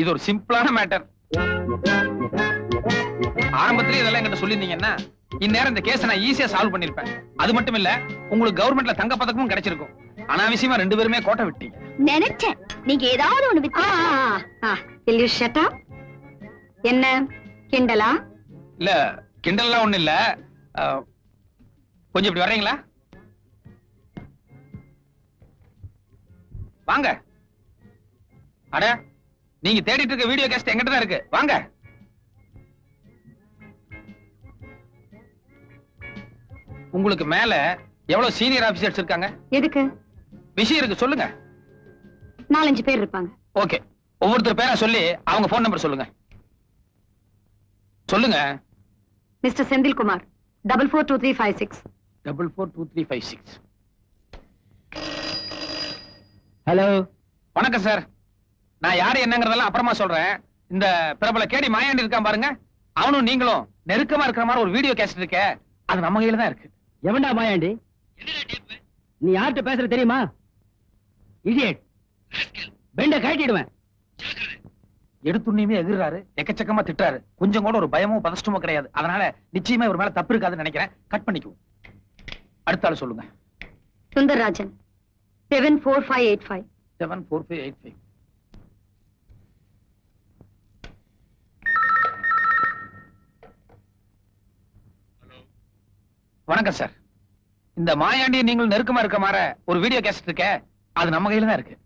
இது ஒரு சிம்பிளான மேட்டர். ஆரம்பத்திலே இதெல்லாம் என்கிட்ட சொல்லியிருந்தீங்கன்னா இந்நேரம் இந்த கேஸை நான் ஈஸியா சால்வ் பண்ணிருப்பேன் அது மட்டும் இல்ல உங்களுக்கு கவர்மெண்ட்ல தங்க பதக்கமும் கிடைச்சிருக்கும். அனாவசியமா ரெண்டு பேருமே கோட்டை விட்டீங்க. நினைச்சேன். நீங்க ஏதாவது ஒண்ணு வித்து என்ன? கிண்டலா? இல்ல கிண்டல்லாம் ஒண்ணு இல்ல. அஹ், கொஞ்சம் இப்படி வர்றீங்களா? வாங்க. அட நீங்க தேடிட்டு இருக்க வீடியோ கேஸ்ட் எங்கிட்ட தான் இருக்கு. வாங்க. உங்களுக்கு மேல எவ்வளவு சீனியர் ஆபீசர்ஸ் இருக்காங்க? எதுக்கு? விஷயம் இருக்கு சொல்லுங்க. நாலஞ்சு பேர் இருப்பாங்க. ஓகே ஒவ்வொருத்தர் பேரா சொல்லி அவங்க போன் நம்பர் சொல்லுங்க. சொல்லுங்க. Mister Senthilkumar double four two three five six double four two three five six hello வணக்கம் சார் நான் யாரு என்னங்கறதெல்லாம் அப்புறமா சொல்றேன். இந்த பிரபல கேடி மாயாண்டி இருக்கான் பாருங்க. அவனும் நீங்களும் நெருக்கமா இருக்கிற மாதிரி ஒரு வீடியோ கேசட் இருக்கே. அது நம்ம கையில தான் இருக்கு. எவன்டா மாயாண்டி? நீ யார்கிட்ட பேசுற தெரியுமா? இடியட் பெண்ட கட்டிடுவேன் எடுத்துண்ணியுமே எதிர்றாரு. எக்கச்சக்கமா திட்டுறாரு. கொஞ்சம் கூட ஒரு பயமோ பதஷ்டமோ கிடையாது. அதனால நிச்சயமா இவர் மேல தப்பு இருக்காதுன்னு நினைக்கிறேன். கட் பண்ணிக்குவோம். அடுத்த ஆளு சொல்லுங்க. Sundarrajan. Seven four five eight five seven four five eight five வணக்கம் சார். இந்த மாயாண்டி நீங்கள் நெருக்கமா இருக்க மாற ஒரு வீடியோ கேசட் இருக்க அது நம்ம கையில தான் இருக்கு.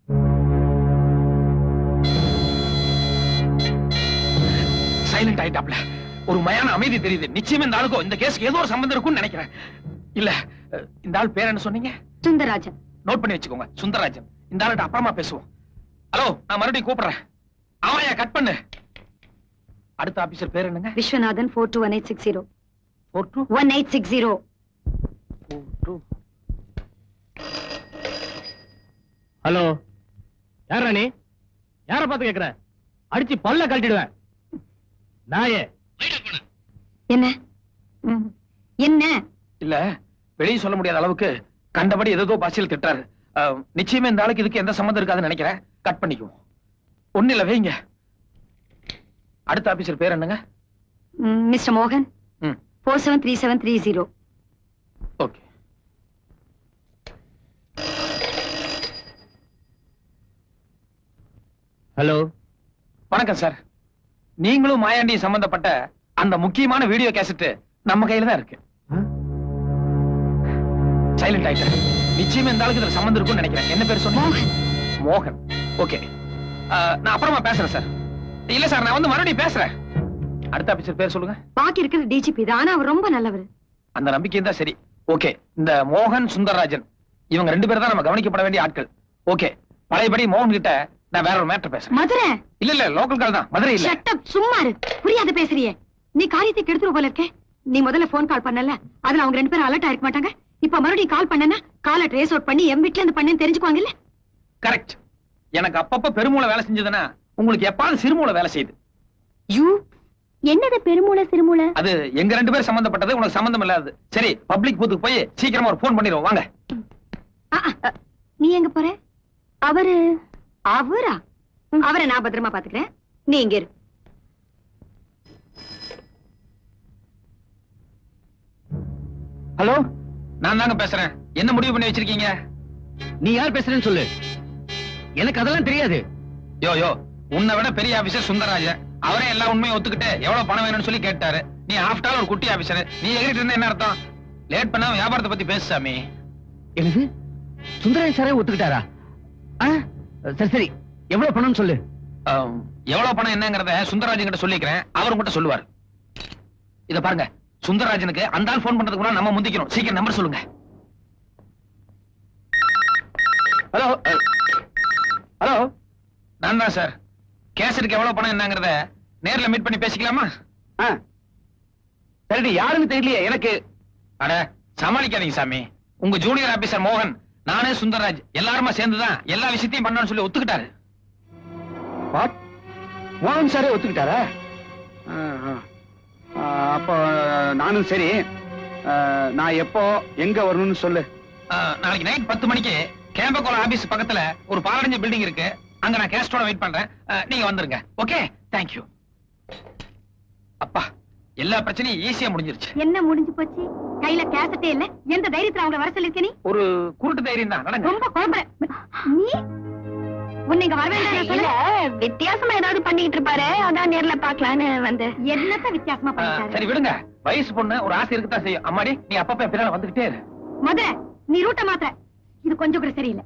சைலண்ட் ஆயிட்டாப்ல. ஒரு மயான அமைதி தெரியுது. நிச்சயமா இந்த ஆளுக்கும் இந்த கேஸ்க்கு ஏதோ ஒரு சம்பந்தம் இருக்கும்னு நினைக்கிறேன். இல்ல இந்த ஆள் பேர் என்ன சொன்னீங்க? சுந்தரராஜன். நோட் பண்ணி வச்சுக்கோங்க சுந்தரராஜன். இந்த ஆளுட்ட அப்புறமா பேசுவோம். ஹலோ நான் மறுபடியும் கூப்பிடுறேன். ஆமாயா கட் பண்ணு. அடுத்த ஆபீசர் பேர் என்னங்க? Viswanathan four two one eight six zero four two one eight six zero two hello யாரா நீ? யார பார்த்து கேக்குற? அடிச்சு பல்ல கழட்டிடுவேன். நாயே. என்ன. என்ன? இல்ல வெளியே சொல்ல முடியாத அளவுக்கு கண்டபடி ஏதோ பாசியில் திட்டாரு அஹ், நிச்சயமா இந்த ஆளுக்கு இதுக்கு எந்த சம்மந்தம் இருக்காதுன்னு நினைக்கிறேன். கட் பண்ணிக்குவோம். ஒண்ணு இல்ல வைங்க. அடுத்த ஆபீசர் பேர் என்னங்க? மிஸ்டர் மோகன். ம். Four seven three seven three zero okay hello. வணக்கம் சார். நீங்களும் மாயாண்டியும் சம்பந்தப்பட்ட அந்த முக்கியமான வீடியோ கேசட் நம்ம கையில தான் இருக்கு. சைலண்ட் ஆயிட்டேன். நிச்சயமா இந்த ஆளுக்கு இதுல சம்பந்தம் இருக்கும்னு நினைக்கிறேன். என்ன பேர் சொன்னீங்க? மோகன். ஓகே. நான் அப்புறமா பேசுறேன் சார். இல்ல சார் நான் வந்து மறுபடியும் பேசுறேன். அடுத்த ஆபீசர் பேர் சொல்லுங்க. பாக்கி இருக்கிறது டிஜிபி தான். ஆனா அவர் ரொம்ப நல்லவர். அந்த நம்பிக்கை தான் சரி. ஓகே. இந்த மோகன் சுந்தரராஜன். இவங்க ரெண்டு பேரும் தான் நம்ம கவனிக்கப்பட வேண்டிய ஆட்கள். ஓகே. பழையபடி மோகன் கிட்ட நான் வேற ஒரு மேட்டர் பேசுறேன். மதுரை? இல்ல இல்ல லோக்கல் கால் தான். மதுரை இல்ல. ஷட் அப் சும்மா இரு. புரியாத பேசுறியே. நீ காரியத்தை கெடுத்துரு போல இருக்கே. நீ முதல்ல போன் கால் பண்ணல. அதுல அவங்க ரெண்டு பேரும் அலர்ட் ஆயிருக்க மாட்டாங்க. இப்ப மறுபடியும் கால் பண்ணனா காலை ட்ரேஸ் அவுட் பண்ணி என் வீட்ல இருந்து பண்ணேன்னு தெரிஞ்சுக்குவாங்கல்ல கரெக்ட் எனக்கு அப்பப்ப பெருமூளை வேலை செஞ்சதுன்னா உங்களுக்கு எப்பாவது சிறுமூளை வேலை செய்யுது. யூ என்னது பெருமூளை சிறுமூளை? அது எங்க ரெண்டு பேரும் சம்பந்தப்பட்டது உனக்கு சம்பந்தம் இல்லாதது. சரி பப்ளிக் பூத்துக்கு போய் சீக்கிரமா ஒரு போன் பண்ணிடுவோம். வாங்க. நீ எங்க போற? அவரு அவரா? அவரை நான் பத்திரமா பாத்துக்கிறேன். நீ இங்க இரு. ஹலோ நான் தாங்க பேசுறேன். என்ன முடிவு பண்ணி வச்சிருக்கீங்க? நீ யார் பேசுறேன்னு சொல்லு. எனக்கு அதெல்லாம் தெரியாது. யோ யோ உன்னை விட பெரிய ஆபீசர் சுந்தரராஜன். அவரே எல்லா உண்மையும் ஒத்துக்கிட்டு எவ்வளவு பணம் வேணும்னு சொல்லி கேட்டாரு. நீ ஆஃப்டர் ஒரு குட்டி ஆபீசர் நீ எகிட்ட இருந்தா என்ன அர்த்தம்? லேட் பண்ணாம வியாபாரத்தை பத்தி பேசு சாமி. என்னது? சுந்தரன் சாரே ஒத்துக்கிட்டாரா? ஆ, சரி சரி. எவ்வளவு பணம்னு சொல்லு. எவ்வளவு பணம் என்னங்கறத சுந்தரராஜன் கிட்ட சொல்லிக்கிறேன். அவர் உங்ககிட்ட சொல்லுவார். இத பாருங்க. சுந்தரராஜனுக்கு அந்த ஆள் போன் பண்றதுக்கு முன்னாடி நம்ம முந்திக்கணும் சீக்கிரம் நம்பர் சொல்லுங்க. ஹலோ ஹலோ நான் தான் சார் கேசருக்கு எவ்வளவு பணம் என்னங்கறத நேர்ல மீட் பண்ணி பேசிக்கலாமா? சரி யாருன்னு தெரியலையே எனக்கு. அட சமாளிக்காதீங்க சாமி. உங்க ஜூனியர் ஆபீசர் மோகன் நானே சுந்தரராஜ். எல்லாருமா சேர்ந்துதான் எல்லா விஷயத்தையும் பண்ணணும்னு சொல்லி ஒத்துக்கிட்டாரு. வாட் மோகன் சாரே ஒத்துக்கிட்டாரா? அப்போ நானும் சரி. நான் எப்போ எங்க வரணும்னு சொல்லு. நாளைக்கு நைட் பத்து மணிக்கு கேம்பகோளம் ஆபீஸ் பக்கத்துல ஒரு பாலடைஞ்ச பில்டிங் இருக்கு. அங்க நான் கேஸ்டோட வெயிட் பண்றேன். நீங்க வந்துருங்க. ஓகே தேங்க்யூ அப்பா. எல்லா பிரச்சனையும் ஈஸியா முடிஞ்சிருச்சு. என்ன முடிஞ்சு போச்சு? கையில கேசட்டே இல்ல? எந்த தைரியத்துல அவங்க வர சொல்லிருக்க நீ? ஒரு குருட்டு தைரியம் தான். நடங்க. ரொம்ப குழம்புற. நீ? உன்னை இங்க வர வேண்டாம் வித்தியாசமா ஏதாவது பண்ணிட்டு இருப்பாரு. அதான் நேர்ல பாக்கலான்னு வந்து. என்னத்த வித்தியாசமா பண்ணிட்டாரு? சரி விடுங்க. வயசு பொண்ணு ஒரு ஆசை இருக்குதான் செய்யும். அம்மாடி நீ அப்பப்ப பின்னால வந்துகிட்டே இரு. மதுரை நீ ரூட்ட மாத்திர இது கொஞ்சம் கூட சரியில்லை.